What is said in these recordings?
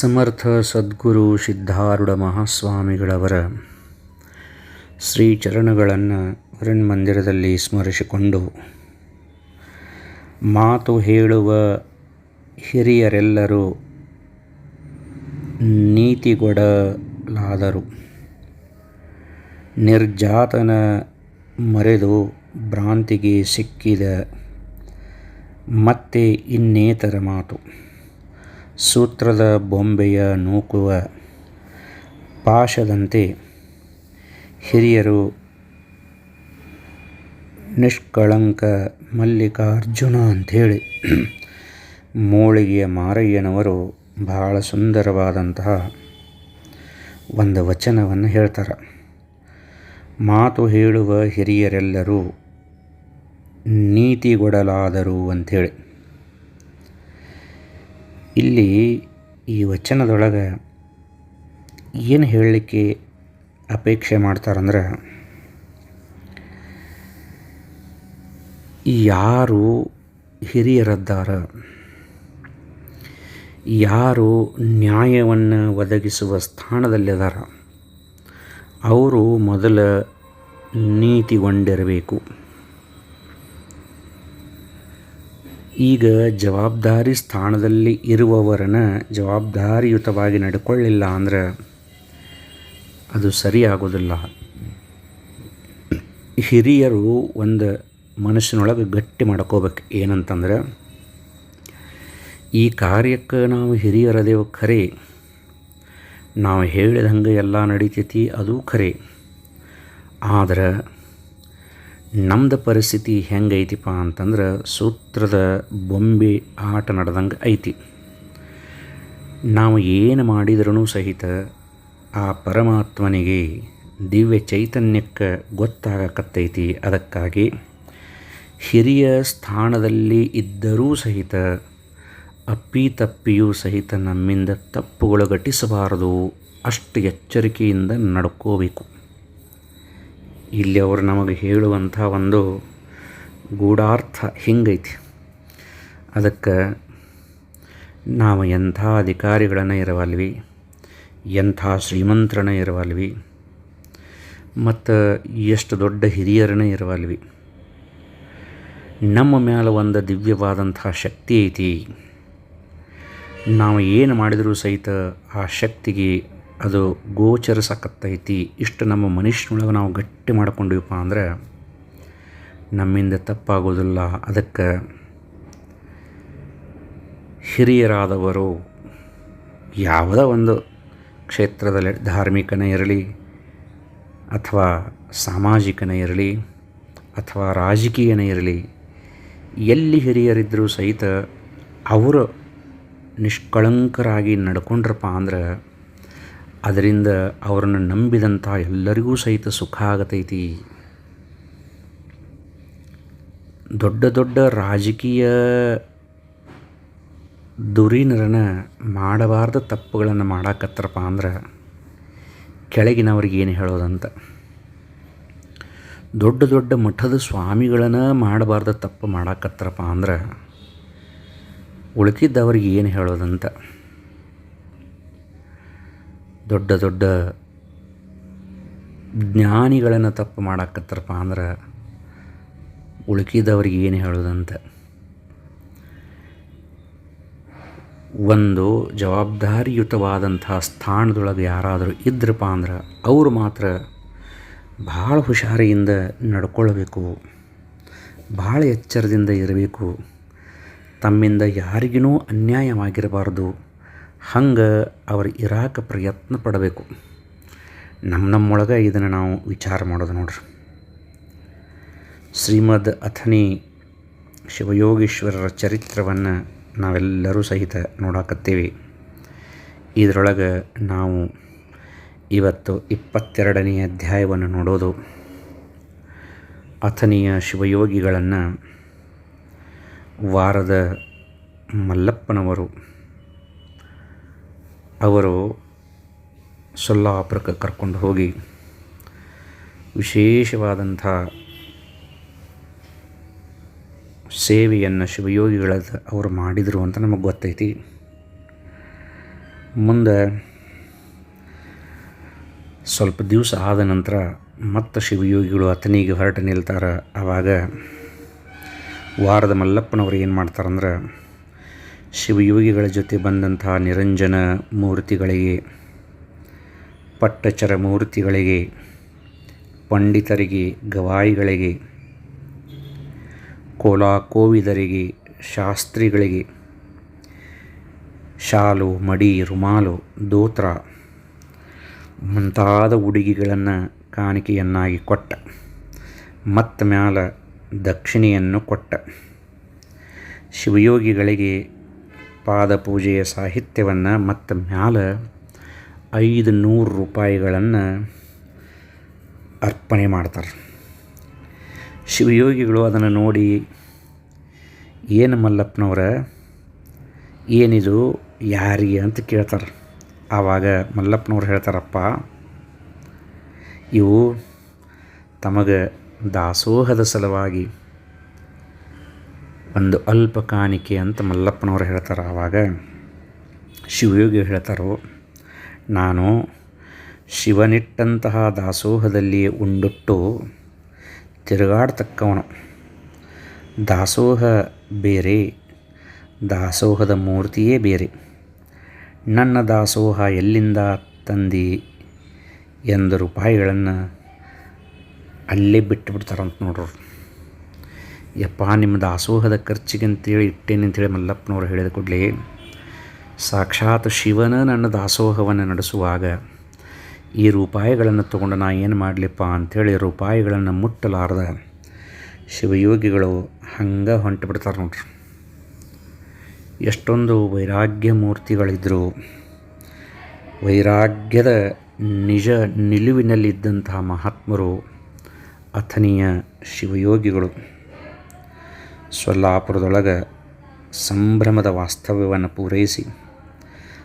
ಸಮರ್ಥ ಸದ್ಗುರು ಸಿದ್ಧಾರೂಢ ಮಹಾಸ್ವಾಮಿಗಳವರ ಶ್ರೀ ಚರಣಗಳನ್ನು ಮಂದಿರದಲ್ಲಿ ಸ್ಮರಿಸಿಕೊಂಡು ಮಾತು ಹೇಳುವ ಹಿರಿಯರೆಲ್ಲರೂ ನೀತಿಗೊಡಲಾದರು. ನಿರ್ಜಾತನ ಮರೆದು ಭ್ರಾಂತಿಗೆ ಸಿಕ್ಕಿದ ಮತ್ತೆ ಇನ್ನೇತರ ಮಾತು. ಸೂತ್ರದ ಬೊಂಬೆಯ ನೂಕುವ ಪಾಶದಂತೆ ಹಿರಿಯರು ನಿಷ್ಕಳಂಕ ಮಲ್ಲಿಕಾರ್ಜುನ ಅಂಥೇಳಿ ಮೋಳಿಗೆಯ ಮಾರಯ್ಯನವರು ಬಹಳ ಸುಂದರವಾದಂತಹ ಒಂದು ವಚನವನ್ನು ಹೇಳ್ತಾರೆ. ಮಾತು ಹೇಳುವ ಹಿರಿಯರೆಲ್ಲರೂ ನೀತಿಗೊಡಲಾದರು ಅಂಥೇಳಿ. ಇಲ್ಲಿ ಈ ವಚನದೊಳಗೆ ಏನು ಹೇಳಲಿಕ್ಕೆ ಅಪೇಕ್ಷೆ ಮಾಡ್ತಾರಂದ್ರೆ, ಯಾರು ಹಿರಿಯರದ್ದಾರ, ಯಾರು ನ್ಯಾಯವನ್ನು ಒದಗಿಸುವ ಸ್ಥಾನದಲ್ಲಿದಾರ ಅವರು ಮೊದಲ ನೀತಿಗೊಂಡಿರಬೇಕು. ಈಗ ಜವಾಬ್ದಾರಿ ಸ್ಥಾನದಲ್ಲಿ ಇರುವವರನ್ನು ಜವಾಬ್ದಾರಿಯುತವಾಗಿ ನಡ್ಕೊಳ್ಳಿಲ್ಲ ಅಂದ್ರೆ ಅದು ಸರಿಯಾಗೋದಿಲ್ಲ. ಹಿರಿಯರು ಒಂದು ಮನಸ್ಸಿನೊಳಗೆ ಗಟ್ಟಿ ಮಾಡ್ಕೋಬೇಕು. ಏನಂತಂದ್ರೆ, ಈ ಕಾರ್ಯಕ್ಕೆ ನಾವು ಹಿರಿಯರದೇವು ಖರೆ. ನಾವು ಹೇಳಿದಂಗೆ ಎಲ್ಲ ನಡೀತೈತಿ, ಅದು ಖರೆ. ಆದ್ರೆ ನಮ್ದು ಪರಿಸ್ಥಿತಿ ಹೆಂಗೈತಿಪ್ಪ ಅಂತಂದ್ರೆ ಸೂತ್ರದ ಬೊಂಬೆ ಆಟ ನಡೆದಂಗೆ ಐತಿ. ನಾವು ಏನು ಮಾಡಿದ್ರೂ ಸಹಿತ ಆ ಪರಮಾತ್ಮನಿಗೆ ದಿವ್ಯ ಚೈತನ್ಯಕ್ಕೆ ಗೊತ್ತಾಗಕತ್ತೈತಿ. ಅದಕ್ಕಾಗಿ ಹಿರಿಯ ಸ್ಥಾನದಲ್ಲಿ ಇದ್ದರೂ ಸಹಿತ, ಅಪ್ಪಿತಪ್ಪಿಯೂ ಸಹಿತ ನಮ್ಮಿಂದ ತಪ್ಪುಗಳು ಘಟಿಸಬಾರದು ಅಷ್ಟು ಎಚ್ಚರಿಕೆಯಿಂದ ನಡ್ಕೋಬೇಕು. ಇಲ್ಲಿ ಅವರು ನಮಗೆ ಹೇಳುವಂಥ ಒಂದು ಗೂಢಾರ್ಥ ಹಿಂಗೈತಿ? ಅದಕ್ಕೆ ನಾವು ಎಂಥ ಅಧಿಕಾರಿಗಳನ್ನು ಇರವಲ್ವಿ, ಎಂಥ ಶ್ರೀಮಂತರನ್ನ ಇರವಲ್ವಿ, ಮತ್ತು ಎಷ್ಟು ದೊಡ್ಡ ಹಿರಿಯರನ್ನ ಇರವಲ್ವಿ? ನಮ್ಮ ಮೇಲೆ ಒಂದು ದಿವ್ಯವಾದಂಥ ಶಕ್ತಿ ಐತಿ. ನಾವು ಏನು ಮಾಡಿದರೂ ಸಹಿತ ಆ ಶಕ್ತಿಗೆ ಅದು ಗೋಚರಿಸಕತ್ತೈತಿ ಇಷ್ಟು ನಮ್ಮ ಮನುಷ್ಯನೊಳಗೆ ನಾವು ಗಟ್ಟಿ ಮಾಡ್ಕೊಂಡಿವಪ್ಪ ಅಂದ್ರೆ ನಮ್ಮಿಂದ ತಪ್ಪಾಗೋದಿಲ್ಲ. ಅದಕ್ಕೆ ಹಿರಿಯರಾದವರು ಯಾವುದೋ ಒಂದು ಕ್ಷೇತ್ರದಲ್ಲಿ ಧಾರ್ಮಿಕನೇ ಇರಲಿ ಅಥವಾ ಸಾಮಾಜಿಕನೇ ಇರಲಿ ಅಥವಾ ರಾಜಕೀಯನೇ ಇರಲಿ, ಎಲ್ಲಿ ಹಿರಿಯರಿದ್ದರೂ ಸಹಿತ ಅವರು ನಿಷ್ಕಳಂಕರಾಗಿ ನಡ್ಕೊಂಡ್ರಪ್ಪ ಅಂದ್ರೆ ಅದರಿಂದ ಅವರನ್ನು ನಂಬಿದಂಥ ಎಲ್ಲರಿಗೂ ಸಹಿತ ಸುಖ ಆಗತೈತಿ. ದೊಡ್ಡ ದೊಡ್ಡ ರಾಜಕೀಯ ದುರೀನರನ್ನ ಮಾಡಬಾರ್ದ ತಪ್ಪುಗಳನ್ನು ಮಾಡಾಕತ್ತರಪ್ಪ ಅಂದ್ರೆ ಕೆಳಗಿನವ್ರಿಗೆ ಏನು ಹೇಳೋದಂತ. ದೊಡ್ಡ ದೊಡ್ಡ ಮಠದ ಸ್ವಾಮಿಗಳನ್ನು ಮಾಡಬಾರ್ದ ತಪ್ಪು ಮಾಡಾಕತ್ತರಪ್ಪ ಅಂದ್ರೆ ಉಳಿತಿದ್ದವ್ರಿಗೆ ಏನು ಹೇಳೋದಂತ. ದೊಡ್ಡ ದೊಡ್ಡ ಜ್ಞಾನಿಗಳನ್ನು ತಪ್ಪು ಮಾಡಾಕತ್ತಾರಪ್ಪ ಅಂದ್ರೆ ಉಳುಕಿದವ್ರಿಗೆ ಏನು ಹೇಳೋದಂತ. ಒಂದು ಜವಾಬ್ದಾರಿಯುತವಾದಂಥ ಸ್ಥಾನದೊಳಗೆ ಯಾರಾದರೂ ಇದ್ರಪ್ಪ ಅಂದ್ರೆ ಅವರು ಮಾತ್ರ ಭಾಳ ಹುಷಾರಿಯಿಂದ ನಡ್ಕೊಳ್ಬೇಕು, ಭಾಳ ಎಚ್ಚರದಿಂದ ಇರಬೇಕು, ತಮ್ಮಿಂದ ಯಾರಿಗೂ ಅನ್ಯಾಯವಾಗಿರಬಾರ್ದು. ಹಂಗೆ ಅವ್ರು ಇರಾಕ ಪ್ರಯತ್ನ ಪಡಬೇಕು. ನಮ್ಮ ನಮ್ಮೊಳಗೆ ಇದನ್ನು ನಾವು ವಿಚಾರ ಮಾಡೋದು ನೋಡ್ರಿ. ಶ್ರೀಮದ್ ಅಥನಿ ಶಿವಯೋಗೀಶ್ವರರ ಚರಿತ್ರವನ್ನು ನಾವೆಲ್ಲರೂ ಸಹಿತ ನೋಡಾಕತ್ತೀವಿ. ಇದರೊಳಗೆ ನಾವು ಇವತ್ತು ಇಪ್ಪತ್ತೆರಡನೆಯ ಅಧ್ಯಾಯವನ್ನು ನೋಡೋದು. ಅಥನಿಯ ಶಿವಯೋಗಿಗಳನ್ನು ವಾರದ ಮಲ್ಲಪ್ಪನವರು ಅವರು ಸೊಲ್ಲಾಪುರಕ್ಕೆ ಕರ್ಕೊಂಡು ಹೋಗಿ ವಿಶೇಷವಾದಂಥ ಸೇವೆಯನ್ನು ಶಿವಯೋಗಿಗಳ ಅವರು ಮಾಡಿದರು ಅಂತ ನಮಗೆ ಗೊತ್ತೈತಿ. ಮುಂದೆ ಸ್ವಲ್ಪ ದಿವಸ ಆದ ನಂತರ ಮತ್ತೆ ಶಿವಯೋಗಿಗಳು ಅತನಿಗೆ ಹೊರಟು ನಿಲ್ತಾರೆ. ಆವಾಗ ವಾರದ ಮಲ್ಲಪ್ಪನವ್ರು ಏನು ಮಾಡ್ತಾರಂದ್ರೆ ಶಿವಯೋಗಿಗಳ ಜೊತೆ ಬಂದಂತಹ ನಿರಂಜನ ಮೂರ್ತಿಗಳಿಗೆ, ಪಟ್ಟಚರ ಮೂರ್ತಿಗಳಿಗೆ, ಪಂಡಿತರಿಗೆ, ಗವಾಯಿಗಳಿಗೆ ಕೋಲಾ ಕೋವಿದರಿಗೆ ಶಾಸ್ತ್ರಿಗಳಿಗೆ, ಶಾಲು, ಮಡಿ, ರುಮಾಲು, ದೋತ್ರ ಮುಂತಾದ ಉಡುಗೆಗಳನ್ನು ಕಾಣಿಕೆಯನ್ನಾಗಿ ಕೊಟ್ಟ. ಮತ್ತ ಮ್ಯಾಲ ದಕ್ಷಿಣೆಯನ್ನು ಕೊಟ್ಟ. ಶಿವಯೋಗಿಗಳಿಗೆ ಪಾದಪೂಜೆಯ ಸಾಹಿತ್ಯವನ್ನು ಮತ್ತು ಮ್ಯಾಲ ಐದು ನೂರು ರೂಪಾಯಿಗಳನ್ನು ಅರ್ಪಣೆ ಮಾಡ್ತಾರೆ. ಶಿವಯೋಗಿಗಳು ಅದನ್ನು ನೋಡಿ ಏನು ಮಲ್ಲಪ್ಪನವರ, ಏನಿದು ಯಾರಿಗೆ ಅಂತ ಕೇಳ್ತಾರೆ. ಆವಾಗ ಮಲ್ಲಪ್ಪನವ್ರು ಹೇಳ್ತಾರಪ್ಪ, ಇವು ತಮಗೆ ದಾಸೋಹದ ಸಲುವಾಗಿ ಒಂದು ಅಲ್ಪ ಕಾಣಿಕೆ ಅಂತ ಮಲ್ಲಪ್ಪನವರು ಹೇಳ್ತಾರೆ ಆವಾಗ. ಶಿವಯೋಗಿ ಹೇಳ್ತಾರೋ, ನಾನು ಶಿವನಿಟ್ಟಂತಹ ದಾಸೋಹದಲ್ಲಿ ಉಂಡುಟ್ಟು ತಿರುಗಾಡ್ತಕ್ಕವನು. ದಾಸೋಹ ಬೇರೆ, ದಾಸೋಹದ ಮೂರ್ತಿಯೇ ಬೇರೆ. ನನ್ನ ದಾಸೋಹ ಎಲ್ಲಿಂದ ತಂದಿ ಎಂದು ರೂಪಾಯಿಗಳನ್ನು ಅಲ್ಲೇ ಬಿಟ್ಟು ಬಿಡ್ತಾರಂತ ನೋಡ್ರು. ಯಪ್ಪ ನಿಮ್ಮ ದಾಸೋಹದ ಖರ್ಚಿಗೆ ಅಂತೇಳಿ ಇಟ್ಟೇನೆ ಅಂತೇಳಿ ಮಲ್ಲಪ್ಪನವರು ಹೇಳಿದ ಕೂಡಲೇ, ಸಾಕ್ಷಾತ್ ಶಿವನ ನನ್ನ ದಾಸೋಹವನ್ನು ನಡೆಸುವಾಗ ಈ ರೂಪಾಯಿಗಳನ್ನು ತಗೊಂಡು ನಾ ಏನು ಮಾಡಲಿಪ್ಪ ಅಂಥೇಳಿ ರೂಪಾಯಿಗಳನ್ನು ಮುಟ್ಟಲಾರ್ದ ಶಿವಯೋಗಿಗಳು ಹಂಗೆ ಹೊಂಟು ಬಿಡ್ತಾರೆ ನೋಡ್ರಿ. ಎಷ್ಟೊಂದು ವೈರಾಗ್ಯ ಮೂರ್ತಿಗಳಿದ್ದರು ವೈರಾಗ್ಯದ ನಿಜ ನಿಲುವಿನಲ್ಲಿದ್ದಂತಹ ಮಹಾತ್ಮರು ಅಥನೀಯ ಶಿವಯೋಗಿಗಳು. ಸೊಲ್ಲಾಪುರದೊಳಗೆ ಸಂಭ್ರಮದ ವಾಸ್ತವ್ಯವನ್ನು ಪೂರೈಸಿ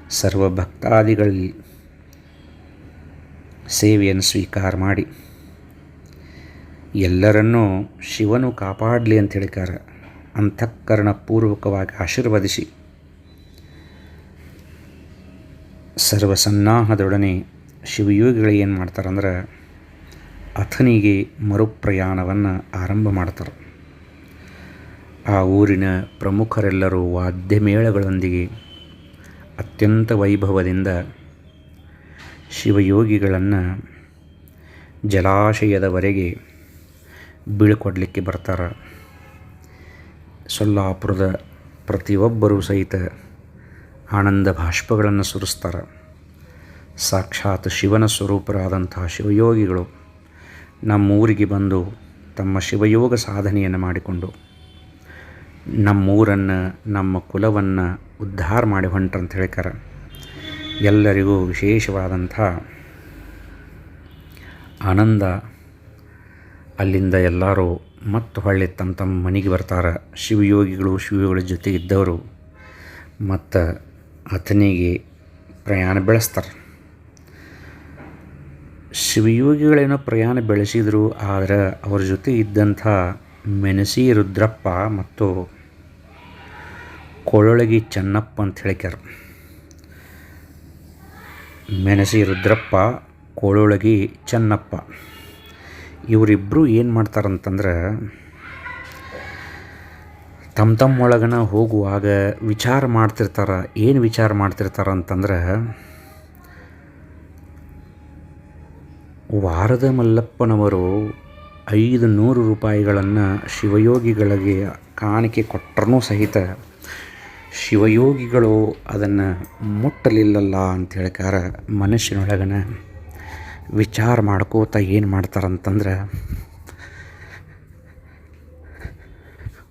ಸರ್ವ ಭಕ್ತಾದಿಗಳಿಗೆ ಸೇವೆಯನ್ನು ಸ್ವೀಕಾರ ಮಾಡಿ ಎಲ್ಲರನ್ನೂ ಶಿವನು ಕಾಪಾಡಲಿ ಅಂತ ಹೇಳಿಕಾರ ಅಂತಃಕರಣಪೂರ್ವಕವಾಗಿ ಆಶೀರ್ವದಿಸಿ ಸರ್ವ ಸನ್ನಾಹದೊಡನೆ ಶಿವಯೋಗಿಗಳು ಏನು ಮಾಡ್ತಾರಂದ್ರೆ ಅಥನಿಗೆ ಮರುಪ್ರಯಾಣವನ್ನು ಆರಂಭ ಮಾಡ್ತಾರೆ. ಆ ಊರಿನ ಪ್ರಮುಖರೆಲ್ಲರೂ ವಾದ್ಯಮೇಳಗಳೊಂದಿಗೆ ಅತ್ಯಂತ ವೈಭವದಿಂದ ಶಿವಯೋಗಿಗಳನ್ನು ಜಲಾಶಯದವರೆಗೆ ಬೀಳ್ಕೊಡ್ಲಿಕ್ಕೆ ಬರ್ತಾರೆ. ಸೊಲ್ಲಾಪುರದ ಪ್ರತಿಯೊಬ್ಬರೂ ಸಹಿತ ಆನಂದ ಭಾಷ್ಪಗಳನ್ನು ಸುರಿಸ್ತಾರೆ. ಸಾಕ್ಷಾತ್ ಶಿವನ ಸ್ವರೂಪರಾದಂತಹ ಶಿವಯೋಗಿಗಳು ನಮ್ಮೂರಿಗೆ ಬಂದು ತಮ್ಮ ಶಿವಯೋಗ ಸಾಧನೆಯನ್ನು ಮಾಡಿಕೊಂಡು ನಮ್ಮೂರನ್ನು, ನಮ್ಮ ಕುಲವನ್ನು ಉದ್ಧಾರ ಮಾಡಿ ಹೊಂಟ್ರಂತ ಹೇಳ್ತಾರೆ ಎಲ್ಲರಿಗೂ ವಿಶೇಷವಾದಂಥ ಆನಂದ. ಅಲ್ಲಿಂದ ಎಲ್ಲರೂ ಮತ್ತು ಹೊಳ್ಳಿ ತಮ್ಮ ತಮ್ಮ ಮನೆಗೆ ಬರ್ತಾರೆ. ಶಿವಯೋಗಿಗಳು ಶಿವಯೋಗಿಗಳ ಜೊತೆ ಇದ್ದವರು ಮತ್ತು ಆತನಿಗೆ ಪ್ರಯಾಣ ಬೆಳೆಸ್ತಾರೆ. ಶಿವಯೋಗಿಗಳೇನೋ ಪ್ರಯಾಣ ಬೆಳೆಸಿದರು, ಆದರೆ ಅವ್ರ ಜೊತೆ ಇದ್ದಂಥ ಮೆಣಸಿ ರುದ್ರಪ್ಪ ಮತ್ತು ಕೊಳೊಳಗಿ ಚೆನ್ನಪ್ಪ ಅಂತ ಹೇಳಿಕ್ಯಾರ. ಮೆಣಸಿ ರುದ್ರಪ್ಪ ಕೋಳೊಳಗಿ ಚೆನ್ನಪ್ಪ. ಇವರಿಬ್ಬರು ಏನು ಮಾಡ್ತಾರಂತಂದ್ರೆ ತಮ್ಮ ತಮ್ಮೊಳಗನ ಹೋಗುವಾಗ ವಿಚಾರ ಮಾಡ್ತಿರ್ತಾರೆ, ಏನು ವಿಚಾರ ಮಾಡ್ತಿರ್ತಾರ ಅಂತಂದ್ರೆ ವಾರದ ಮಲ್ಲಪ್ಪನವರು ಐದು ನೂರು ರೂಪಾಯಿಗಳನ್ನು ಶಿವಯೋಗಿಗಳಿಗೆ ಕಾಣಿಕೆ ಕೊಟ್ಟರೂ ಸಹಿತ ಶಿವಯೋಗಿಗಳು ಅದನ್ನು ಮುಟ್ಟಲಿಲ್ಲಲ್ಲ ಅಂತ ಹೇಳ್ಕಾರ ಮನುಷ್ಯನೊಳಗನ ವಿಚಾರ ಮಾಡ್ಕೋತ ಏನು ಮಾಡ್ತಾರಂತಂದ್ರೆ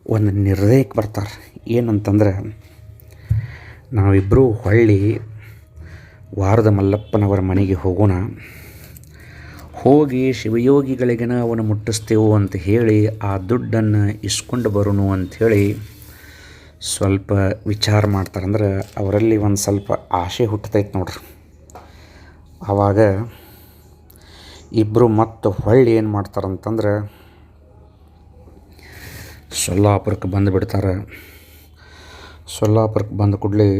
ಒಂದು ನಿರ್ದಯಕ್ಕೆ ಬರ್ತಾರೆ. ಏನಂತಂದ್ರೆ ನಾವಿಬ್ಬರೂ ಹೊಳ್ಳಿ ವಾರದ ಮಲ್ಲಪ್ಪನವರ ಮನೆಗೆ ಹೋಗೋಣ. ಹೋಗಿ ಶಿವಯೋಗಿಗಳಿಗೆನ ಅವನು ಮುಟ್ಟಿಸ್ತೇವು ಅಂತ ಹೇಳಿ ಆ ದುಡ್ಡನ್ನು ಇಸ್ಕೊಂಡು ಬರೋಣ ಅಂಥೇಳಿ ಸ್ವಲ್ಪ ವಿಚಾರ ಮಾಡ್ತಾರಂದ್ರೆ ಅವರಲ್ಲಿ ಒಂದು ಸ್ವಲ್ಪ ಆಸೆ ಹುಟ್ಟತೈತೆ ನೋಡ್ರಿ. ಆವಾಗ ಇಬ್ಬರು ಮತ್ತು ಹೊಳ್ಳಿ ಏನು ಮಾಡ್ತಾರಂತಂದ್ರೆ ಸೊಲ್ಲಾಪುರಕ್ಕೆ ಬಂದು ಬಿಡ್ತಾರೆ. ಸೊಲ್ಲಾಪುರಕ್ಕೆ ಬಂದ ಕೂಡಲೇ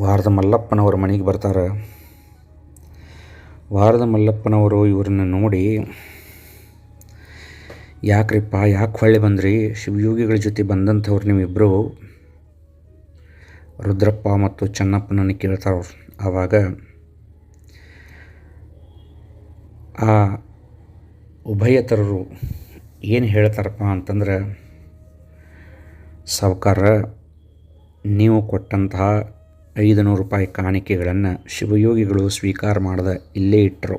ವಾರದ ಮಲ್ಲಪ್ಪನವ್ರ ಮನೆಗೆ ಬರ್ತಾರೆ. ವಾರದ ಮಲ್ಲಪ್ಪನವರು ಇವ್ರನ್ನ ನೋಡಿ ಯಾಕ್ರಿಪ್ಪ, ಯಾಕೆ ಹೊಳ್ಳಿ ಬಂದ್ರಿ? ಶಿವಯೋಗಿಗಳ ಜೊತೆ ಬಂದಂಥವ್ರು ನೀವಿಬ್ಬರು ರುದ್ರಪ್ಪ ಮತ್ತು ಚೆನ್ನಪ್ಪನನ್ನು ಕೇಳ್ತಾರೆ? ಅವ್ರು ಆವಾಗ ಆ ಉಭಯತರರು ಏನು ಹೇಳ್ತಾರಪ್ಪ ಅಂತಂದ್ರೆ, ಸಾವುಕಾರ, ನೀವು ಕೊಟ್ಟಂತಹ ಐದು ನೂರು ರೂಪಾಯಿ ಕಾಣಿಕೆಗಳನ್ನು ಶಿವಯೋಗಿಗಳು ಸ್ವೀಕಾರ ಮಾಡದೆ ಇಲ್ಲೇ ಇಟ್ಟರು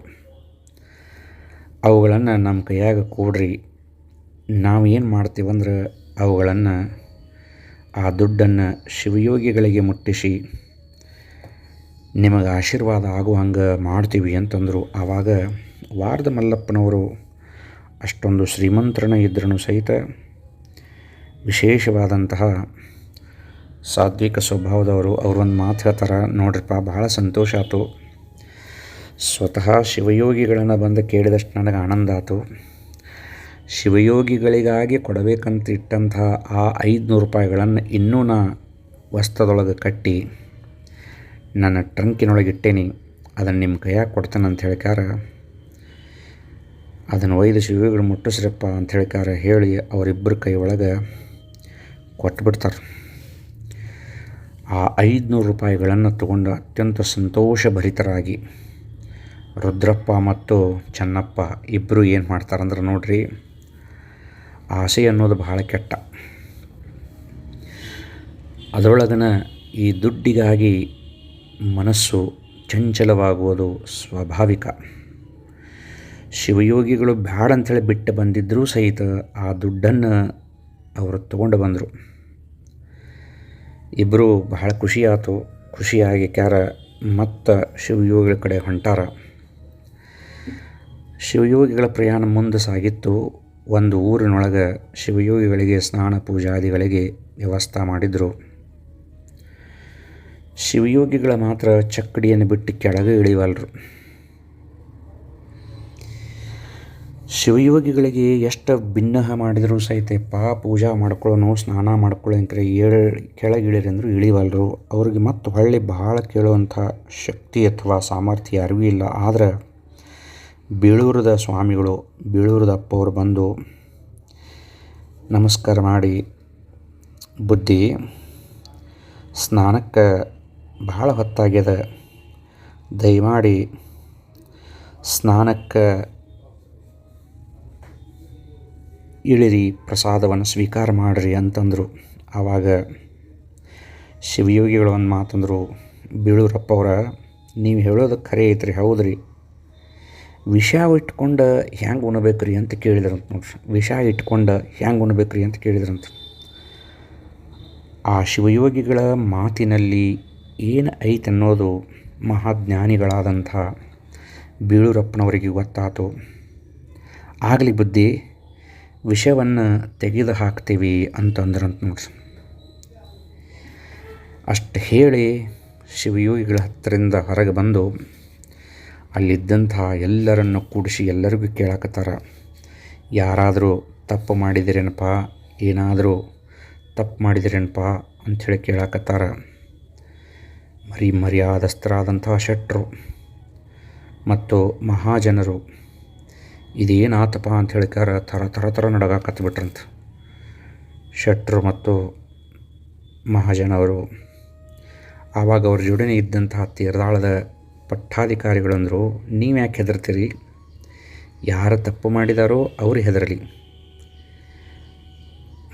ಅವುಗಳನ್ನು ನಮ್ಮ ಕೈಯಾಗ ಕೊಡ್ರಿ. ನಾವು ಏನು ಮಾಡ್ತೀವಂದ್ರೆ ಅವುಗಳನ್ನು ಆ ದುಡ್ಡನ್ನು ಶಿವಯೋಗಿಗಳಿಗೆ ಮುಟ್ಟಿಸಿ ನಿಮಗೆ ಆಶೀರ್ವಾದ ಆಗೋ ಹಂಗೆ ಮಾಡ್ತೀವಿ ಅಂತಂದರು. ಆವಾಗ ವಾರದ ಮಲ್ಲಪ್ಪನವರು ಅಷ್ಟೊಂದು ಶ್ರೀಮಂತ್ರನ ಇದ್ರೂ ಸಹಿತ ವಿಶೇಷವಾದಂತಹ ಸಾತ್ವಿಕ ಸ್ವಭಾವದವರು. ಅವ್ರೊಂದು ಮಾತು ಹೇಳ್ತಾರೆ, ನೋಡ್ರಪ್ಪ, ಭಾಳ ಸಂತೋಷ ಆಯಿತು ಸ್ವತಃ ಶಿವಯೋಗಿಗಳನ್ನು ಬಂದು ಕೇಳಿದಷ್ಟು ನನಗೆ ಆನಂದ ಆಯ್ತು ಶಿವಯೋಗಿಗಳಿಗಾಗಿ ಕೊಡಬೇಕಂತ ಇಟ್ಟಂತಹ ಆ ಐದುನೂರು ರೂಪಾಯಿಗಳನ್ನು ಇನ್ನೂ ನಾ ವಸ್ತ್ರದೊಳಗೆ ಕಟ್ಟಿ ನನ್ನ ಟ್ರಂಕಿನೊಳಗೆ ಇಟ್ಟೇನಿ ಅದನ್ನು ನಿಮ್ಮ ಕೈಯಾಗ ಕೊಡ್ತೇನೆ ಅಂತ ಹೇಳ್ಕಾರ ಅದನ್ನು ಒಯ್ದು ಶಿವಯೋಗಿಗಳು ಮುಟ್ಟಿಸ್ರಪ್ಪ ಅಂತ ಹೇಳ್ಕಾರ ಹೇಳಿ ಅವರಿಬ್ಬರ ಕೈ ಒಳಗೆ ಕೊಟ್ಬಿಡ್ತಾರೆ. ಆ ಐದುನೂರು ರೂಪಾಯಿಗಳನ್ನು ತಗೊಂಡು ಅತ್ಯಂತ ಸಂತೋಷಭರಿತರಾಗಿ ರುದ್ರಪ್ಪ ಮತ್ತು ಚೆನ್ನಪ್ಪ ಇಬ್ಬರು ಏನು ಮಾಡ್ತಾರಂದ್ರೆ ನೋಡ್ರಿ. ಆಸೆ ಅನ್ನೋದು ಬಹಳ ಕೆಟ್ಟ. ಅದರೊಳಗನ ಈ ದುಡ್ಡಿಗಾಗಿ ಮನಸ್ಸು ಚಂಚಲವಾಗುವುದು ಸ್ವಾಭಾವಿಕ. ಶಿವಯೋಗಿಗಳು ಬ್ಯಾಡ ಅಂಥೇಳಿ ಬಿಟ್ಟು ಬಂದಿದ್ದರೂ ಸಹಿತ ಆ ದುಡ್ಡನ್ನು ಅವರು ತಗೊಂಡು ಬಂದರು. ಇಬ್ಬರು ಬಹಳ ಖುಷಿ ಆಯ್ತು ಖುಷಿಯಾಗಿ ಕ್ಯಾರ ಮತ್ತು ಶಿವಯೋಗಿಗಳ ಕಡೆ ಹೊಂಟಾರ. ಶಿವಯೋಗಿಗಳ ಪ್ರಯಾಣ ಮುಂದೆ ಸಾಗಿತ್ತು. ಒಂದು ಊರಿನೊಳಗೆ ಶಿವಯೋಗಿಗಳಿಗೆ, ಸ್ನಾನ ಪೂಜಾದಿಗಳಿಗೆ ವ್ಯವಸ್ಥೆ ಮಾಡಿದರು. ಶಿವಯೋಗಿಗಳ ಮಾತ್ರ ಚಕ್ಕಡಿಯನ್ನು ಬಿಟ್ಟು ಕೆಳಗೆ ಇಳಿವಲ್ರು. ಶಿವಯೋಗಿಗಳಿಗೆ ಎಷ್ಟು ಭಿನ್ನಹ ಮಾಡಿದರೂ ಸಹಿತ ಪಾ ಪೂಜಾ ಮಾಡ್ಕೊಳ್ಳೋನು, ಸ್ನಾನ ಮಾಡ್ಕೊಳ್ಳೋಂಕ್ರೆ ಏಳು ಕೆಳಗಿಳಿರಿ ಅಂದರೂ ಇಳಿವಲ್ರು. ಅವ್ರಿಗೆ ಮತ್ತು ಹೊಳ್ಳಿ ಭಾಳ ಕೇಳುವಂಥ ಶಕ್ತಿ ಅಥವಾ ಸಾಮರ್ಥ್ಯ ಅರಿವಿಲ್ಲ ಆದರೆ ಬೀಳೂರದ ಸ್ವಾಮಿಗಳು, ಬೀಳೂರದ ಅಪ್ಪವ್ರು ಬಂದು ನಮಸ್ಕಾರ ಮಾಡಿ, ಬುದ್ಧಿ, ಸ್ನಾನಕ್ಕೆ ಭಾಳ ಹೊತ್ತಾಗ್ಯದ. ದಯಮಾಡಿ ಸ್ನಾನಕ್ಕೆ ಇಳಿರಿ, ಪ್ರಸಾದವನ್ನು ಸ್ವೀಕಾರ ಮಾಡಿರಿ ಅಂತಂದರು. ಆವಾಗ ಶಿವಯೋಗಿಗಳು ಒಂದು ಮಾತಂದರು, ಬೀಳೂರಪ್ಪವ್ರ, ನೀವು ಹೇಳೋದು ಖರೆ ಐತ್ರಿ, ಹೌದ್ರಿ. ವಿಷ ಇಟ್ಕೊಂಡು ಹ್ಯಾಂಗೆ ಉಣ್ಬೇಕು ರೀ ಅಂತ ಕೇಳಿದ್ರಂತ ನೋಡ್ರಿ. ವಿಷ ಇಟ್ಕೊಂಡು ಹ್ಯಾಂಗೆ ಉಣ್ಬೇಕು ರೀ ಅಂತ ಕೇಳಿದ್ರಂತ. ಆ ಶಿವಯೋಗಿಗಳ ಮಾತಿನಲ್ಲಿ ಏನು ಐತೆ ಅನ್ನೋದು ಮಹಾಜ್ಞಾನಿಗಳಾದಂಥ ಬೀಳೂರಪ್ಪನವರಿಗೆ ಗೊತ್ತಾತು. ಆಗಲಿ ಬುದ್ಧಿ, ವಿಷವನ್ನು ತೆಗೆದು ಹಾಕ್ತೀವಿ ಅಂತಂದ್ರಂತ ನೋಡ್ರಿ. ಅಷ್ಟು ಹೇಳಿ ಶಿವಯೋಗಿಗಳ ಹತ್ತಿರಿಂದ ಹೊರಗೆ ಬಂದು ಅಲ್ಲಿದ್ದಂತಹ ಎಲ್ಲರನ್ನು ಕೂಡಿಸಿ ಎಲ್ಲರಿಗೂ ಕೇಳಾಕತ್ತಾರ. ಯಾರಾದರೂ ತಪ್ಪು ಮಾಡಿದಿರೇನಪ್ಪ, ಏನಾದರೂ ತಪ್ಪು ಮಾಡಿದಿರೇನಪ್ಪ ಅಂಥೇಳಿ ಕೇಳಾಕತ್ತಾರ. ಮರಿ ಮರ್ಯಾದಸ್ಥರಾದಂತಹ ಶೆಟ್ಟರು ಮತ್ತು ಮಹಾಜನರು, ಇದೇನಾತಪ್ಪ ಅಂತ ಹೇಳಿಕಾರ ಥರ ಥರ ಥರ ನಡಗಾಕತ್ಬಿಟ್ರಂತ ಶೆಟ್ಟರು ಮತ್ತು ಮಹಾಜನವರು ಆವಾಗ ಅವ್ರ ಜೋಡಿನೇ ಇದ್ದಂತಹ ತೀರ್ದಾಳದ ಪಟ್ಟಾಧಿಕಾರಿಗಳಂದರು, ನೀವು ಯಾಕೆ ಹೆದರ್ತೀರಿ? ಯಾರು ತಪ್ಪು ಮಾಡಿದಾರೋ ಅವ್ರು ಹೆದರಲಿ.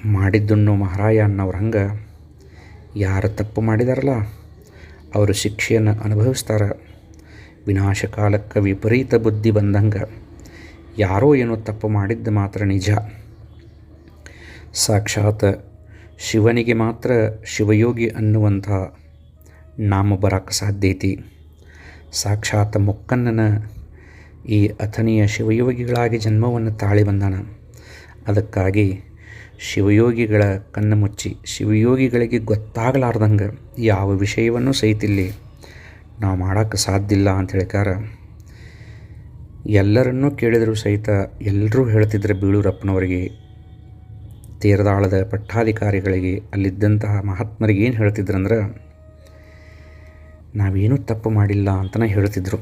ಮಾಡಿದ್ದುಣ್ಣು ಮಹಾರಾಯ ಅನ್ನೋರು ಹಂಗೆ, ಯಾರು ತಪ್ಪು ಮಾಡಿದಾರಲ್ಲ, ಅವರು ಶಿಕ್ಷೆಯನ್ನು ಅನುಭವಿಸ್ತಾರೆ. ವಿನಾಶಕಾಲಕ್ಕೆ ವಿಪರೀತ ಬುದ್ಧಿ ಬಂದಂಗೆ, ಯಾರೋ ಏನೋ ತಪ್ಪು ಮಾಡಿದ್ದು ಮಾತ್ರ ನಿಜ. ಸಾಕ್ಷಾತ್ ಶಿವನಿಗೆ ಮಾತ್ರ ಶಿವಯೋಗಿ ಅನ್ನುವಂಥ ನಾಮ ಬರಕ್ಕೆ ಸಾಧ್ಯ ಐತಿ ಸಾಕ್ಷಾತ್ ಮೊಕ್ಕನ್ನನ ಈ ಅಥನಿಯ ಶಿವಯೋಗಿಗಳಾಗಿ ಜನ್ಮವನ್ನು ತಾಳಿ ಬಂದಾನ. ಅದಕ್ಕಾಗಿ ಶಿವಯೋಗಿಗಳ ಕಣ್ಣು ಮುಚ್ಚಿ ಶಿವಯೋಗಿಗಳಿಗೆ ಗೊತ್ತಾಗಲಾರ್ದಂಗೆ ಯಾವ ವಿಷಯವನ್ನು ಸಹಿತಿಲ್ಲಿ ನಾವು ಮಾಡೋಕ್ಕೆ ಸಾಧ್ಯ ಇಲ್ಲ ಅಂತ ಹೇಳಿಕಾರ ಎಲ್ಲರನ್ನೂ ಕೇಳಿದರೂ ಸಹಿತ ಎಲ್ಲರೂ ಹೇಳ್ತಿದ್ರು ಬೀಳೂರಪ್ಪನವರಿಗೆ, ತೀರದಾಳದ ಪಟ್ಟಾಧಿಕಾರಿಗಳಿಗೆ, ಅಲ್ಲಿದ್ದಂತಹ ಮಹಾತ್ಮರಿಗೆ ಏನು ಹೇಳ್ತಿದ್ರಂದ್ರೆ ನಾವೇನೂ ತಪ್ಪು ಮಾಡಿಲ್ಲ ಅಂತಲೇ ಹೇಳ್ತಿದ್ರು.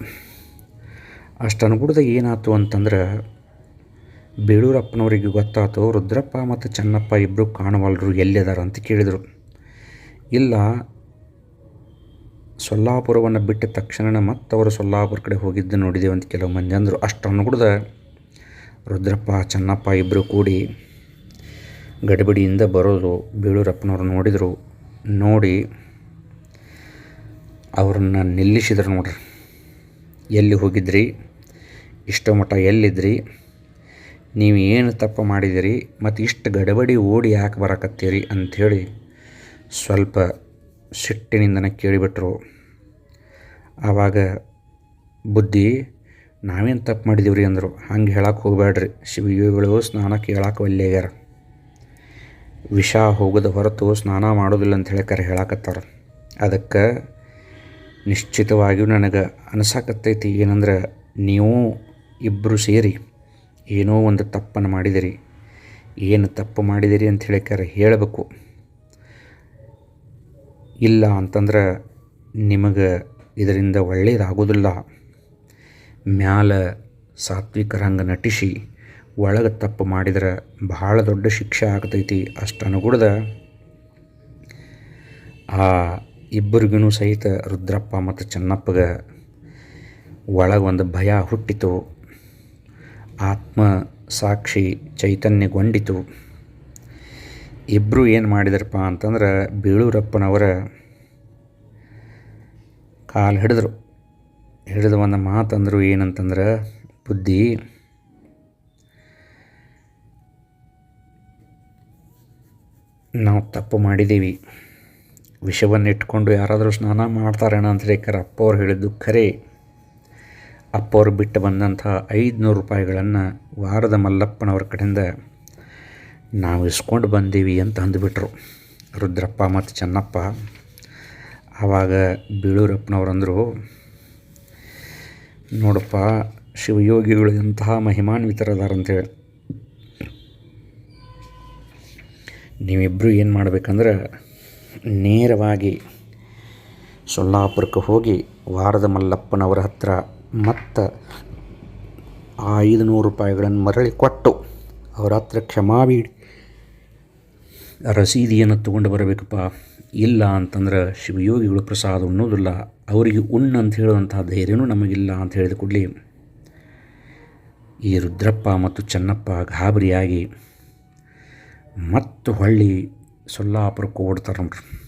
ಅಷ್ಟು ಅನುಗುಣದ ಏನಾಯ್ತು ಅಂತಂದ್ರೆ, ಬೇಳೂರಪ್ಪನವರಿಗೆ ಗೊತ್ತಾಯ್ತು, ರುದ್ರಪ್ಪ ಮತ್ತು ಚೆನ್ನಪ್ಪ ಇಬ್ಬರು ಕಾಣವಲ್ರು ಎಲ್ಲಿದಾರ ಅಂತ ಕೇಳಿದರು. ಇಲ್ಲ, ಸೊಲ್ಲಾಪುರವನ್ನು ಬಿಟ್ಟ ತಕ್ಷಣ ಮತ್ತೆ ಅವರು ಸೊಲ್ಲಾಪುರ ಕಡೆ ಹೋಗಿದ್ದು ನೋಡಿದೆವು ಅಂತ ಕೆಲವು ಮಂದಿ ಅಂದರು. ಅಷ್ಟು ಅನುಗುಣದ ರುದ್ರಪ್ಪ, ಚೆನ್ನಪ್ಪ ಇಬ್ಬರು ಕೂಡಿ ಗಡಿಬಿಡಿಯಿಂದ ಬರೋದು ಬೇಳೂರಪ್ಪನವರು ನೋಡಿದರು. ನೋಡಿ ಅವ್ರನ್ನ ನಿಲ್ಲಿಸಿದ್ರು ನೋಡ್ರಿ. ಎಲ್ಲಿ ಹೋಗಿದ್ರಿ? ಇಷ್ಟು ಮಠ ಎಲ್ಲಿದ್ರಿ? ನೀವು ಏನು ತಪ್ಪು ಮಾಡಿದಿರಿ? ಮತ್ತು ಇಷ್ಟು ಗಡಬಡಿ ಓಡಿ ಯಾಕೆ ಬರಕತ್ತೀರಿ ಅಂಥೇಳಿ ಸ್ವಲ್ಪ ಸಿಟ್ಟಿನಿಂದನೇ ಕೇಳಿಬಿಟ್ರು. ಆವಾಗ, ಬುದ್ಧಿ, ನಾವೇನು ತಪ್ಪು ಮಾಡಿದೀವ್ರಿ? ಅಂದರು. ಹಂಗೆ ಹೇಳಕ್ಕೆ ಹೋಗಬೇಡ್ರಿ ಶಿವಯೋಗಿಗಳು ಸ್ನಾನ ಕೇಳಕ್ಕೆ ಒಲ್ಲೆಗ್ಯಾರ ವಿಷ ಹೋಗದ ಹೊರತು ಸ್ನಾನ ಮಾಡೋದಿಲ್ಲ ಅಂತ ಹೇಳಿ ಕರೆ ಹೇಳಕತ್ತಾರ. ಅದಕ್ಕೆ ನಿಶ್ಚಿತವಾಗಿಯೂ ನನಗೆ ಅನಿಸಾಕತ್ತೈತಿ. ಏನಂದ್ರೆ ನೀವು ಇಬ್ಬರು ಸೇರಿ ಏನೋ ಒಂದು ತಪ್ಪನ್ನು ಮಾಡಿದಿರಿ. ಏನು ತಪ್ಪು ಮಾಡಿದಿರಿ ಅಂತ ಹೇಳಿಕಾರೆ ಹೇಳಬೇಕು. ಇಲ್ಲ ಅಂತಂದ್ರೆ ನಿಮಗೆ ಇದರಿಂದ ಒಳ್ಳೆಯದಾಗೋದಿಲ್ಲ ಮ್ಯಾಲ ಸಾತ್ವಿಕರಂಗೆ ನಟಿಸಿ ಒಳಗೆ ತಪ್ಪು ಮಾಡಿದ್ರೆ ಬಹಳ ದೊಡ್ಡ ಶಿಕ್ಷೆ ಆಗ್ತೈತಿ ಅಷ್ಟು ಅನುಗುಣದ. ಆ ಇಬ್ಬರಿಗೂ ಸಹಿತ ರುದ್ರಪ್ಪ ಮತ್ತು ಚೆನ್ನಪ್ಪಗೆ ಒಳಗೆ ಒಂದು ಭಯ ಹುಟ್ಟಿತು. ಆತ್ಮ ಸಾಕ್ಷಿ ಚೈತನ್ಯಗೊಂಡಿತು. ಇಬ್ಬರು ಏನು ಮಾಡಿದ್ರಪ್ಪ ಅಂತಂದ್ರೆ ಬೀಳೂರಪ್ಪನವರ ಕಾಲು ಹಿಡಿದ್ರು. ಹಿಡಿದು ಒಂದು ಮಾತಂದರು ಏನಂತಂದ್ರೆ, ಬುದ್ಧಿ, ನಾವು ತಪ್ಪು ಮಾಡಿದ್ದೀವಿ. ವಿಷವನ್ನು ಇಟ್ಕೊಂಡು ಯಾರಾದರೂ ಸ್ನಾನ ಮಾಡ್ತಾರೇನ ಅಂತ ಹೇಳಿಕರ ಅಪ್ಪವ್ರು ಹೇಳಿದ್ದು ಖರೆ. ಅಪ್ಪವ್ರು ಬಿಟ್ಟು ಬಂದಂತಹ ಐದುನೂರು ರೂಪಾಯಿಗಳನ್ನು ವಾರದ ಮಲ್ಲಪ್ಪನವ್ರ ಕಡೆಯಿಂದ ನಾವು ಇಸ್ಕೊಂಡು ಬಂದೀವಿ ಅಂತ ಅಂದುಬಿಟ್ರು. ರುದ್ರಪ್ಪ ಮತ್ತು ಚೆನ್ನಪ್ಪ ಆವಾಗ ಬೀಳೂರಪ್ಪನವ್ರಂದರು, ನೋಡಪ್ಪ, ಶಿವಯೋಗಿಗಳು ಎಂತಹ ಮಹಿಮಾನ್ವಿತರದಾರ ಅಂತೇಳಿ ನೀವಿಬ್ಬರು ಏನು ಮಾಡ್ಬೇಕಂದ್ರೆ ನೇರವಾಗಿ ಸೊಲ್ಲಾಪುರಕ್ಕೆ ಹೋಗಿ ವಾರದ ಮಲ್ಲಪ್ಪನವರ ಹತ್ರ ಮತ್ತು ಆ ಐದು ನೂರು ರೂಪಾಯಿಗಳನ್ನು ಮರಳಿ ಕೊಟ್ಟು ಅವರ ಹತ್ರ ಕ್ಷಮಾಬೀಡಿ ರಸೀದಿಯನ್ನು ತೊಗೊಂಡು ಬರಬೇಕಪ್ಪ. ಇಲ್ಲ ಅಂತಂದ್ರೆ ಶಿವಯೋಗಿಗಳು ಪ್ರಸಾದ ಉಣ್ಣೋದಿಲ್ಲ. ಅವರಿಗೆ ಉಣ್ಣ ಅಂತ ಹೇಳುವಂಥ ಧೈರ್ಯನೂ ನಮಗಿಲ್ಲ ಅಂತ ಹೇಳಿದ ಕೂಡಲೇ ಈ ರುದ್ರಪ್ಪ ಮತ್ತು ಚೆನ್ನಪ್ಪ ಗಾಬರಿಯಾಗಿ ಮತ್ತು ಹೊಳ್ಳಿ ಸೊಲ್ಲಾಪುರಕ್ಕೆ ಓಡ್ತಾರೆ ನೋಡ್ರಿ.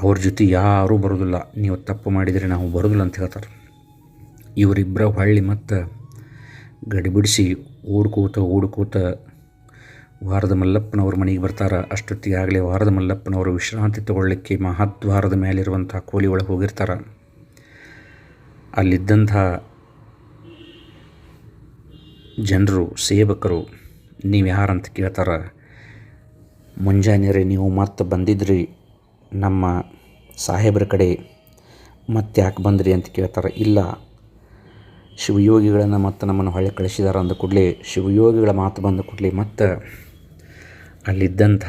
ಅವ್ರ ಜೊತೆ ಯಾರೂ ಬರೋದಿಲ್ಲ. ನೀವು ತಪ್ಪು ಮಾಡಿದರೆ ನಾವು ಬರೋದಿಲ್ಲ ಅಂತ ಹೇಳ್ತಾರೆ. ಇವರಿಬ್ಬರ ಹೊಳ್ಳಿ ಮತ್ತು ಗಡಿಬಿಡಿಸಿ ಓಡ್ಕೋತ ಓಡ್ಕೋತ ವಾರದ ಮಲ್ಲಪ್ಪನವ್ರ ಮನೆಗೆ ಬರ್ತಾರೆ. ಅಷ್ಟೊತ್ತಿಗೆ ಆಗಲೇ ವಾರದ ಮಲ್ಲಪ್ಪನವರು ವಿಶ್ರಾಂತಿ ತಗೊಳ್ಳಿಕ್ಕೆ ಮಹಾದ್ವಾರದ ಮೇಲಿರುವಂಥ ಕೋಲಿ ಒಳಗೆ ಹೋಗಿರ್ತಾರೆ. ಅಲ್ಲಿದ್ದಂಥ ಜನರು, ಸೇವಕರು ನೀವು ಯಾರಂತ ಕೇಳ್ತಾರೆ. ಮುಂಜಾನೆ ನೀವು ಮತ್ತೆ ಬಂದಿದ್ರಿ, ನಮ್ಮ ಸಾಹೇಬ್ರ ಕಡೆ ಮತ್ತೆ ಯಾಕೆ ಬಂದ್ರಿ ಅಂತ ಕೇಳ್ತಾರೆ, ಇಲ್ಲ, ಶಿವಯೋಗಿಗಳನ್ನು ಮತ್ತೆ ನಮ್ಮನ್ನು ಹೊಳೆ ಕಳಿಸಿದಾರೆ ಅಂದ ಕೂಡಲೇ, ಶಿವಯೋಗಿಗಳ ಮಾತು ಬಂದ ಕೂಡಲೇ ಮತ್ತೆ ಅಲ್ಲಿದ್ದಂಥ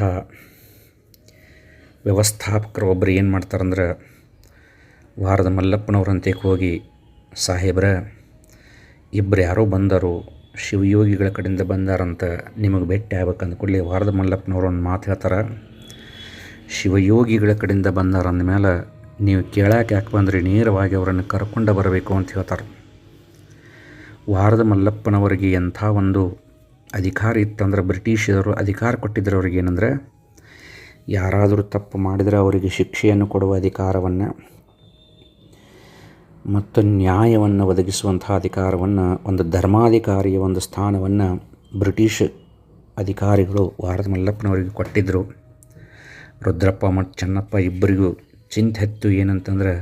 ವ್ಯವಸ್ಥಾಪಕರು ಒಬ್ಬರು ಏನು ಮಾಡ್ತಾರಂದ್ರೆ ವಾರದ ಮಲ್ಲಪ್ಪನವ್ರಂತೆ ಹೋಗಿ, ಸಾಹೇಬ್ರ ಇಬ್ಬರು ಯಾರೋ ಬಂದರು ಶಿವಯೋಗಿಗಳ ಕಡೆಯಿಂದ ಬಂದಾರಂತ ನಿಮಗೆ ಭೇಟಿ ಆಗ್ಬೇಕಂದ ಕೂಡಲೇ ವಾರದ ಮಲ್ಲಪ್ಪನವ್ರು ಒಂದು ಮಾತು ಹೇಳ್ತಾರೆ. ಶಿವಯೋಗಿಗಳ ಕಡೆಯಿಂದ ಬಂದಾರಂದ ಮೇಲೆ ನೀವು ಕೇಳಕ್ಕೆ ಯಾಕೆ ಬಂದ್ರಿ? ನೇರವಾಗಿ ಅವರನ್ನು ಕರ್ಕೊಂಡು ಬರಬೇಕು ಅಂತ ಹೇಳ್ತಾರೆ. ವಾರದ ಮಲ್ಲಪ್ಪನವರಿಗೆ ಎಂಥ ಒಂದು ಅಧಿಕಾರ ಇತ್ತಂದ್ರೆ ಬ್ರಿಟಿಷರು ಅಧಿಕಾರ ಕೊಟ್ಟಿದ್ದರು ಅವ್ರಿಗೆ ಏನಂದರೆ, ಯಾರಾದರೂ ತಪ್ಪು ಮಾಡಿದರೆ ಅವರಿಗೆ ಶಿಕ್ಷೆಯನ್ನು ಕೊಡುವ ಅಧಿಕಾರವನ್ನು ಮತ್ತು ನ್ಯಾಯವನ್ನು ಒದಗಿಸುವಂಥ ಅಧಿಕಾರವನ್ನು, ಒಂದು ಧರ್ಮಾಧಿಕಾರಿಯ ಒಂದು ಸ್ಥಾನವನ್ನು ಬ್ರಿಟಿಷ್ ಅಧಿಕಾರಿಗಳು ವಾರದ ಮಲ್ಲಪ್ಪನವರಿಗೆ ಕೊಟ್ಟಿದ್ದರು. ರುದ್ರಪ್ಪ ಮತ್ತು ಚೆನ್ನಪ್ಪ ಇಬ್ಬರಿಗೂ ಚಿಂತೆತ್ತು ಏನಂತಂದ್ರೆ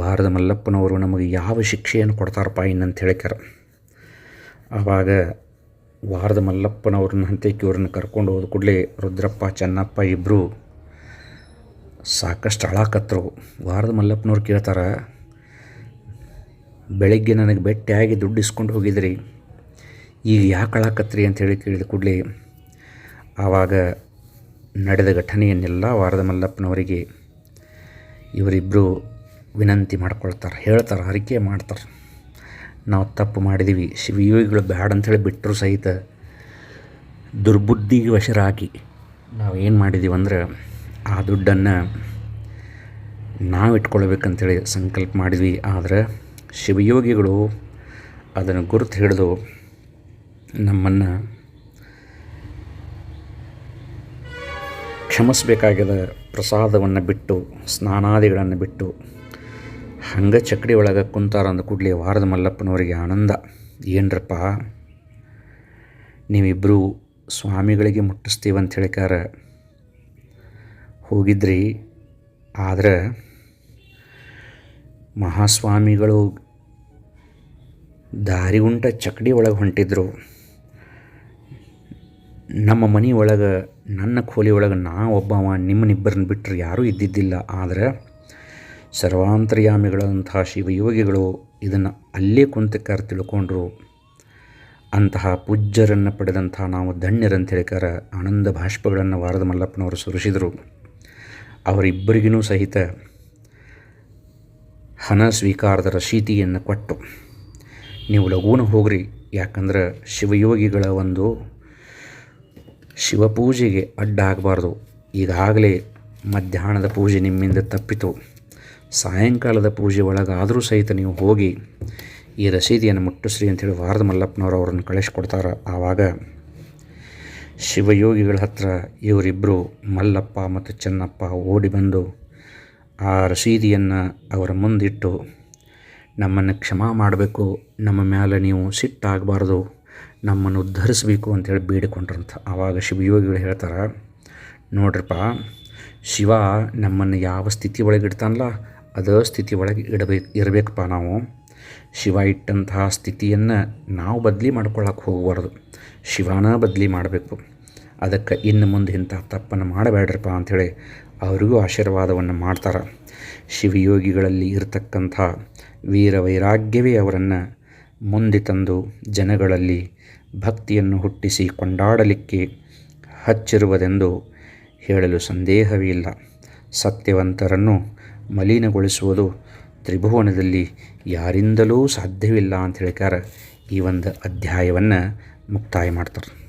ವಾರದ ಮಲ್ಲಪ್ಪನವರು ನಮಗೆ ಯಾವ ಶಿಕ್ಷೆಯನ್ನು ಕೊಡ್ತಾರಪ್ಪ ಇನ್ನಂತ ಹೇಳಿಕಾರ ಆವಾಗ ವಾರದ ಮಲ್ಲಪ್ಪನವ್ರನ್ನ ಹಂತಕ್ಕೆ ಇವ್ರನ್ನ ಕರ್ಕೊಂಡು ಹೋದ ಕೂಡಲೇ ರುದ್ರಪ್ಪ, ಚೆನ್ನಪ್ಪ ಇಬ್ಬರು ಸಾಕಷ್ಟು ಅಳಾಕತ್ರು ವಾರದ ಮಲ್ಲಪ್ಪನವ್ರು ಕೇಳ್ತಾರೆ ಬೆಳಗ್ಗೆ ನನಗೆ ಬೆಟ್ಟಿಯಾಗಿ ದುಡ್ಡು ಇಸ್ಕೊಂಡು ಹೋಗಿದ್ರಿ. ಈಗ ಯಾಕೆ ಅಳಾಕತ್ರಿ ಅಂತ ಹೇಳಿ ಕೇಳಿದ ಕೂಡಲೇ ಆವಾಗ ನಡೆದ ಘಟನೆಯನ್ನೆಲ್ಲ ವಾರದ ಮಲ್ಲಪ್ಪನವರಿಗೆ ಇವರಿಬ್ಬರು ವಿನಂತಿ ಮಾಡ್ಕೊಳ್ತಾರೆ, ಹೇಳ್ತಾರೆ, ಹರಿಕೆ ಮಾಡ್ತಾರೆ. ನಾವು ತಪ್ಪು ಮಾಡಿದ್ದೀವಿ ಶಿವಯೋಗಿಗಳು ಬ್ಯಾಡ ಅಂಥೇಳಿ ಬಿಟ್ಟರು ಸಹಿತ ದುರ್ಬುದ್ಧಿಗೆ ವಶರಾಗಿ ನಾವು ಏನು ಮಾಡಿದ್ದೀವಿ ಅಂದ್ರೆ ಆ ದುಡ್ಡನ್ನು ನಾವು ಇಟ್ಕೊಳ್ಬೇಕಂತೇಳಿ ಸಂಕಲ್ಪ ಮಾಡಿದ್ವಿ. ಆದರೆ ಶಿವಯೋಗಿಗಳು ಅದನ್ನು ಗುರುತು ಹಿಡಿದು ನಮ್ಮನ್ನು ಕ್ಷಮಿಸಬೇಕಾಗಿದ ಪ್ರಸಾದವನ್ನು ಬಿಟ್ಟು, ಸ್ನಾನಾದಿಗಳನ್ನು ಬಿಟ್ಟು, ಹಂಗೆ ಚಕ್ಕಡಿ ಒಳಗೆ ಕುಂತಾರ ಅಂದ ಕೂಡಲೇ ವಾರದ ಮಲ್ಲಪ್ಪನವರಿಗೆ ಆನಂದ. ಏನ್ರಪ್ಪ? ನೀವಿಬ್ಬರು ಸ್ವಾಮಿಗಳಿಗೆ ಮುಟ್ಟಿಸ್ತೀವಿ ಅಂತ ಹೇಳಿಕಾರ ಹೋಗಿದ್ರಿ. ಆದರೆ ಮಹಾಸ್ವಾಮಿಗಳು ದಾರಿ ಚಕ್ಡಿ ಒಳಗೆ ಹೊಂಟಿದ್ರು. ನಮ್ಮ ಮನೆ ಒಳಗೆ, ನನ್ನ ಖೋಲಿ ಒಳಗೆ ನಾ ಒಬ್ಬವ ನಿಮ್ಮನ್ನಿಬ್ಬರನ್ನ ಬಿಟ್ಟರೆ ಯಾರೂ ಇದ್ದಿದ್ದಿಲ್ಲ. ಆದರೆ ಸರ್ವಾಂತರ್ಯಾಮಿಗಳಂತಹ ಶಿವಯೋಗಿಗಳು ಇದನ್ನು ಅಲ್ಲೇ ಕುಂತಕ್ಕಾರ ತಿಳ್ಕೊಂಡ್ರು. ಅಂತಹ ಪೂಜ್ಯರನ್ನು ಪಡೆದಂತಹ ನಾವು ಧನ್ಯರಂತ ಹೇಳಿಕಾರ ಆನಂದ ಭಾಷ್ಪಗಳನ್ನು ವಾರದ ಮಲ್ಲಪ್ಪನವರು ಸುರಿಸಿದರು. ಅವರಿಬ್ಬರಿಗೂ ಸಹಿತ ಹಣ ಸ್ವೀಕಾರದ ರಶೀತಿಯನ್ನು ಕೊಟ್ಟು ನೀವು ಲಘೂನ ಹೋಗ್ರಿ. ಯಾಕಂದ್ರೆ ಶಿವಯೋಗಿಗಳ ಒಂದು ಶಿವಪೂಜೆಗೆ ಅಡ್ಡ ಆಗಬಾರ್ದು ಈಗಾಗಲೇ ಮಧ್ಯಾಹ್ನದ ಪೂಜೆ ನಿಮ್ಮಿಂದ ತಪ್ಪಿತು. ಸಾಯಂಕಾಲದ ಪೂಜೆ ಒಳಗಾದರೂ ಸಹಿತ ನೀವು ಹೋಗಿ ಈ ರಸೀದಿಯನ್ನು ಮುಟ್ಟಿಸ್ರಿ ಅಂಥೇಳಿ ವಾರದ ಮಲ್ಲಪ್ಪನವರು ಅವರನ್ನು ಕಳಿಸ್ಕೊಡ್ತಾರೆ. ಆವಾಗ ಶಿವಯೋಗಿಗಳ ಹತ್ರ ಇವರಿಬ್ಬರು ಮಲ್ಲಪ್ಪ ಮತ್ತು ಚೆನ್ನಪ್ಪ ಓಡಿ ಬಂದು ಆ ರಸೀದಿಯನ್ನು ಅವರ ಮುಂದಿಟ್ಟು ನಮ್ಮನ್ನು ಕ್ಷಮಾ ಮಾಡಬೇಕು, ನಮ್ಮ ಮೇಲೆ ನೀವು ಸಿಟ್ಟಾಗಬಾರ್ದು, ನಮ್ಮನ್ನು ಉದ್ಧರಿಸಬೇಕು ಅಂತೇಳಿ ಬೇಡಿಕೊಂಡ್ರಂತ. ಆವಾಗ ಶಿವಯೋಗಿಗಳು ಹೇಳ್ತಾರೆ ನೋಡ್ರಪ್ಪ ಶಿವ ನಮ್ಮನ್ನು ಯಾವ ಸ್ಥಿತಿ ಒಳಗೆ ಇಡ್ತಾನಲ್ಲ, ಅದೇ ಸ್ಥಿತಿ ಒಳಗೆ ಇಡಬೇಕು ಇರಬೇಕಪ್ಪ ನಾವು. ಶಿವ ಇಟ್ಟಂತಹ ಸ್ಥಿತಿಯನ್ನು ನಾವು ಬದಲಿ ಮಾಡ್ಕೊಳ್ಳೋಕೆ ಹೋಗಬಾರ್ದು. ಶಿವನ ಬದಲಿ ಮಾಡಬೇಕು. ಅದಕ್ಕೆ ಇನ್ನು ಮುಂದೆ ಇಂಥ ತಪ್ಪನ್ನು ಮಾಡಬೇಡ್ರಪ್ಪ ಅಂಥೇಳಿ ಅವರಿಗೂ ಆಶೀರ್ವಾದವನ್ನು ಮಾಡ್ತಾರೆ. ಶಿವಯೋಗಿಗಳಲ್ಲಿ ಇರತಕ್ಕಂಥ ವೀರ ವೈರಾಗ್ಯವೇ ಅವರನ್ನು ಮುಂದೆ ತಂದು ಜನಗಳಲ್ಲಿ ಭಕ್ತಿಯನ್ನು ಹುಟ್ಟಿಸಿ ಕೊಂಡಾಡಲಿಕ್ಕೆ ಹಚ್ಚಿರುವುದೆಂದು ಹೇಳಲು ಸಂದೇಹವೇ ಇಲ್ಲ. ಸತ್ಯವಂತರನ್ನು ಮಲಿನಗೊಳಿಸುವುದು ತ್ರಿಭುವನದಲ್ಲಿ ಯಾರಿಂದಲೂ ಸಾಧ್ಯವಿಲ್ಲ ಅಂತ ಹೇಳ್ಕಾರ ಈ ಒಂದು ಅಧ್ಯಾಯವನ್ನು ಮುಕ್ತಾಯ ಮಾಡ್ತಾರೆ.